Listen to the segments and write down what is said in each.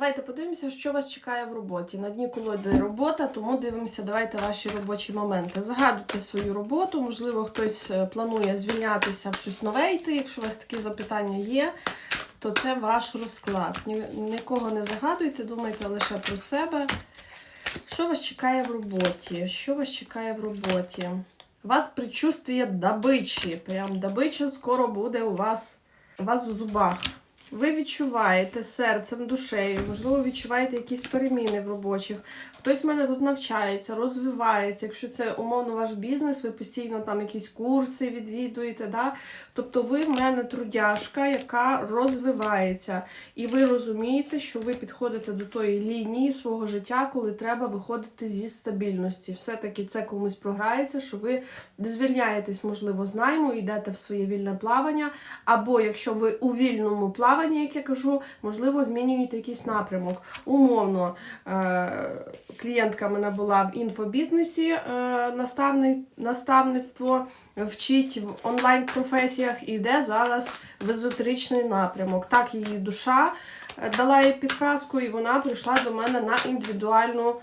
давайте подивимося, що вас чекає в роботі. На дні колоди робота, тому дивимося, давайте ваші робочі моменти. Загадуйте свою роботу, можливо, хтось е, планує звільнятися в щось нове йти. Якщо у вас такі запитання є, то це ваш розклад. Ні- Нікого не загадуйте, думайте лише про себе. Що вас чекає в роботі? Що вас чекає в роботі? Вас предчувствие добичі. Прям добича скоро буде у вас, у вас в зубах. Ви відчуваєте серцем, душею, можливо, відчуваєте якісь переміни в робочих. Хтось в мене тут навчається, розвивається. Якщо це умовно ваш бізнес, ви постійно там якісь курси відвідуєте. Да? Тобто ви в мене трудяжка, яка розвивається. І ви розумієте, що ви підходите до тої лінії свого життя, коли треба виходити зі стабільності. Все-таки це комусь програється, що ви звільняєтесь, можливо, з найму, йдете в своє вільне плавання. Або якщо ви у вільному плаванні, як я кажу, можливо, змінюєте якийсь напрямок. Умовно, е- клієнтка мене була в інфобізнесі, е- наставництво, вчить в онлайн-професіях і йде зараз в езотеричний напрямок. Так її душа е, дала їй підказку, і вона прийшла до мене на індивідуальну.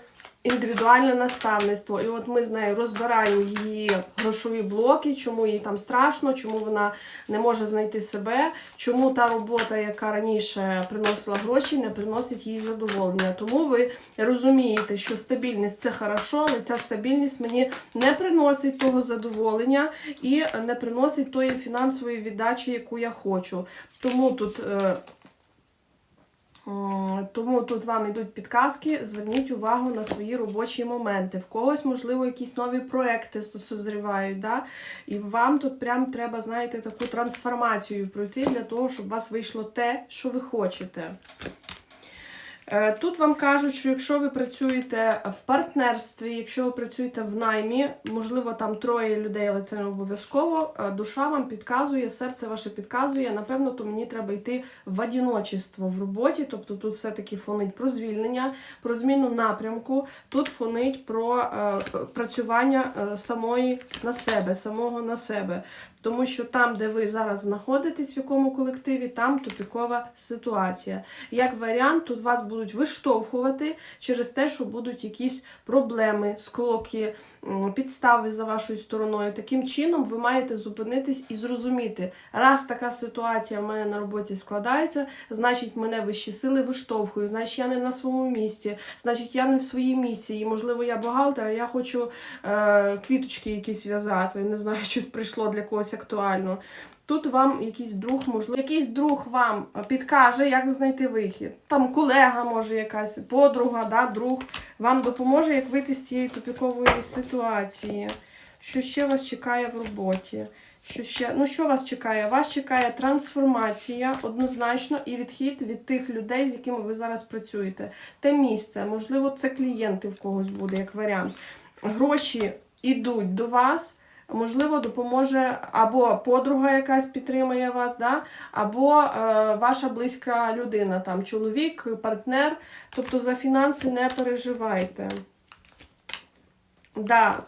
Індивідуальне наставництво, і от ми з нею розбираємо її грошові блоки, чому їй там страшно, чому вона не може знайти себе, чому та робота, яка раніше приносила гроші, не приносить їй задоволення. Тому ви розумієте, що стабільність це хорошо, але ця стабільність мені не приносить того задоволення і не приносить тої фінансової віддачі, яку я хочу. Тому тут. Тому тут вам йдуть підказки, зверніть увагу на свої робочі моменти. В когось, можливо, якісь нові проекти созрівають, да? і вам тут прям треба, знаєте, таку трансформацію пройти для того, щоб у вас вийшло те, що ви хочете. Е, Тут вам кажуть, що якщо ви працюєте в партнерстві, якщо ви працюєте в наймі, можливо, там троє людей, але це не обов'язково. е, Душа вам підказує, серце ваше підказує. Напевно, то мені треба йти в одіночество в роботі. Тобто тут все-таки фонить про звільнення, про зміну напрямку. Тут фонить про е, працювання самої на себе, самого на себе. Тому що там, де ви зараз знаходитесь, в якому колективі, там тупікова ситуація. Як варіант, тут вас будуть виштовхувати через те, що будуть якісь проблеми, склоки, підстави за вашою стороною. Таким чином, ви маєте зупинитись і зрозуміти, раз така ситуація в мене на роботі складається, значить мене вищі сили виштовхують, значить я не на своєму місці, значить я не в своїй місії. Можливо, я бухгалтер, а я хочу е, квіточки якісь в'язати. Не знаю, щось прийшло для когось актуально. Тут вам якийсь друг, можливо, якийсь друг вам підкаже, як знайти вихід. Там колега, може, якась подруга, да, друг вам допоможе, як вийти з цієї тупікової ситуації. Що ще вас чекає в роботі? Що ще? Ну, що вас чекає? Вас чекає трансформація однозначно і відхід від тих людей, з якими ви зараз працюєте. Те місце, можливо, це клієнти в когось буде, як варіант. Гроші йдуть до вас. Можливо, допоможе або подруга якась підтримує вас, да? або е, ваша близька людина, там чоловік, партнер. Тобто за фінанси не переживайте. Да.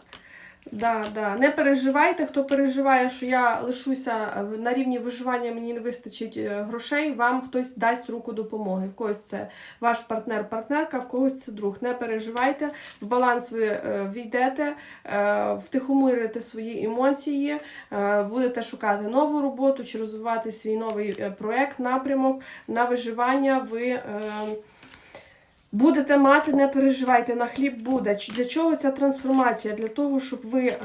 Да, да. Не переживайте, хто переживає, що я лишуся на рівні виживання, мені не вистачить е, грошей, вам хтось дасть руку допомоги. В когось це ваш партнер, партнерка, в когось це друг. Не переживайте, в баланс ви е, війдете, е, втихомирите свої емоції, е, будете шукати нову роботу чи розвивати свій новий е, проект, напрямок на виживання. Ви е, Будете мати, не переживайте, на хліб буде. Для чого ця трансформація? Для того, щоб ви е,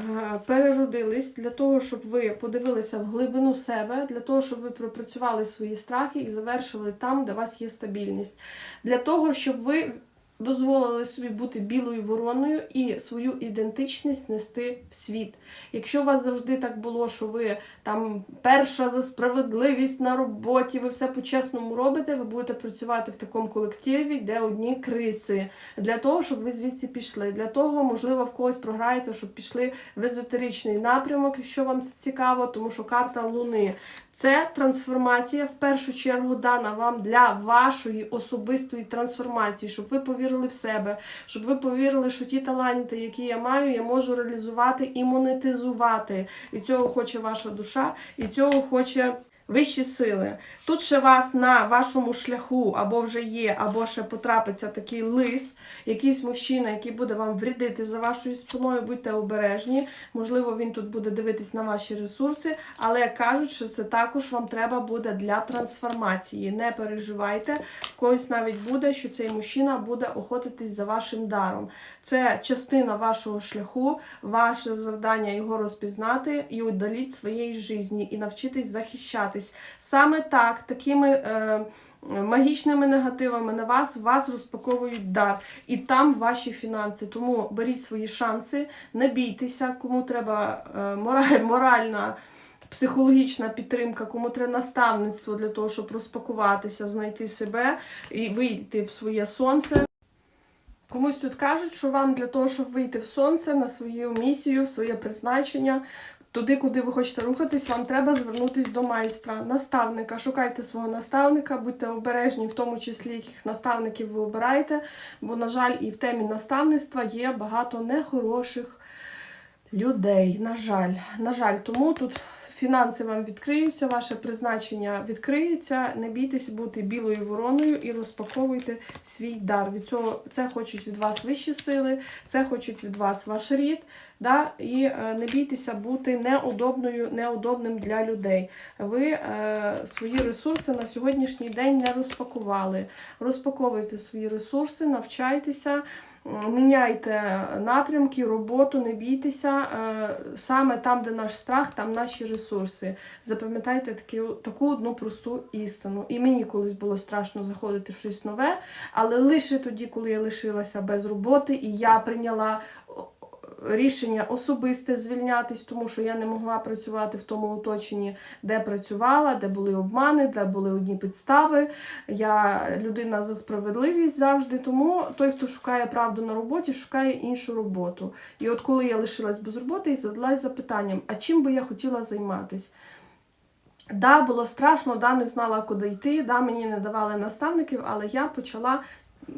переродились, для того, щоб ви подивилися в глибину себе, для того, щоб ви пропрацювали свої страхи і завершили там, де у вас є стабільність. Для того, щоб ви дозволили собі бути білою вороною і свою ідентичність нести в світ. Якщо у вас завжди так було, що ви там перша за справедливість на роботі, ви все по-чесному робите, ви будете працювати в такому колективі, де одні криси. Для того, щоб ви звідси пішли. Для того, можливо, в когось програється, щоб пішли в езотеричний напрямок, якщо вам це цікаво, тому що карта Луни. Це трансформація в першу чергу дана вам для вашої особистої трансформації, щоб ви повірили в себе, щоб ви повірили, що ті таланти, які я маю, я можу реалізувати і монетизувати. І цього хоче ваша душа, і цього хоче Вищі сили. Тут ще вас на вашому шляху або вже є, або ще потрапиться такий лис, якийсь мужчина, який буде вам врядити за вашою спиною, будьте обережні. Можливо, він тут буде дивитись на ваші ресурси, але кажуть, що це також вам треба буде для трансформації. Не переживайте, когось навіть буде, що цей мужчина буде охотитись за вашим даром. Це частина вашого шляху, ваше завдання його розпізнати і удаліть своєї житті і навчитись захищатись. Саме так, такими. Е, Магічними негативами на вас вас розпаковують дар, і там ваші фінанси. Тому беріть свої шанси, не бійтеся, кому треба е, мораль, моральна, психологічна підтримка, кому треба наставництво для того, щоб розпакуватися, знайти себе і вийти в своє сонце. Комусь тут кажуть, що вам для того, щоб вийти в сонце на свою місію, своє призначення, туди, куди ви хочете рухатись, вам треба звернутися до майстра, наставника. Шукайте свого наставника, будьте обережні, в тому числі, яких наставників ви обираєте, бо, на жаль, і в темі наставництва є багато нехороших людей. На жаль, на жаль, тому тут. Фінанси вам відкриються, ваше призначення відкриється. Не бійтесь бути білою вороною і розпаковуйте свій дар. Від цього це хочуть від вас вищі сили, це хочуть від вас ваш рід. Да? І е, не бійтеся бути неудобною, неудобним для людей. Ви е, свої ресурси на сьогоднішній день не розпакували. Розпаковуйте свої ресурси, навчайтеся. Міняйте напрямки, роботу, не бійтеся. Е, Саме там, де наш страх, там наші ресурси. Запам'ятайте таку, таку одну просту істину. І мені колись було страшно заходити в щось нове, але лише тоді, коли я лишилася без роботи, і я прийняла рішення особисте звільнятись, тому що я не могла працювати в тому оточенні, де працювала, де були обмани, де були одні підстави. Я людина за справедливість завжди. Тому той, хто шукає правду на роботі, шукає іншу роботу. І от коли я лишилась без роботи і задалась запитанням, а чим би я хотіла займатися? Да, було страшно, да, не знала, куди йти, да, мені не давали наставників, але я почала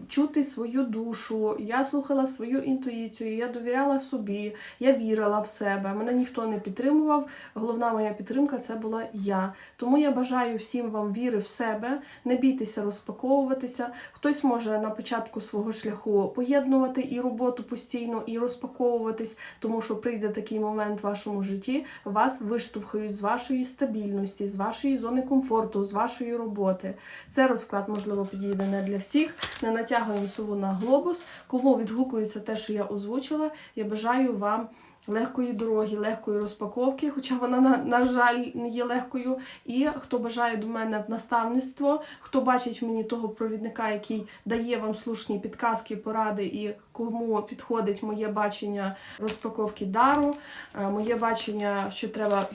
чути свою душу, я слухала свою інтуїцію, я довіряла собі, я вірила в себе. Мене ніхто не підтримував. Головна моя підтримка це була я. Тому я бажаю всім вам віри в себе, не бійтеся розпаковуватися. Хтось може на початку свого шляху поєднувати і роботу постійно, і розпаковуватись, тому що прийде такий момент в вашому житті, вас виштовхають з вашої стабільності, з вашої зони комфорту, з вашої роботи. Це розклад, можливо, підійде не для всіх. Не натягуємо сову на глобус. Кому відгукується те, що я озвучила, я бажаю вам легкої дороги, легкої розпаковки, хоча вона, на, на жаль, не є легкою. І хто бажає до мене в наставництво, хто бачить мені того провідника, який дає вам слушні підказки, поради, і кому підходить моє бачення розпаковки дару, е, моє бачення, що треба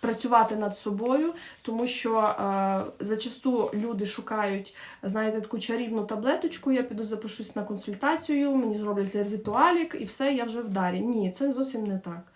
працювати над собою, тому що е, зачасту люди шукають, знаєте, таку чарівну таблеточку, я піду запишусь на консультацію, мені зроблять ритуалік і все, я вже в дарі. Ні, це зовсім не так.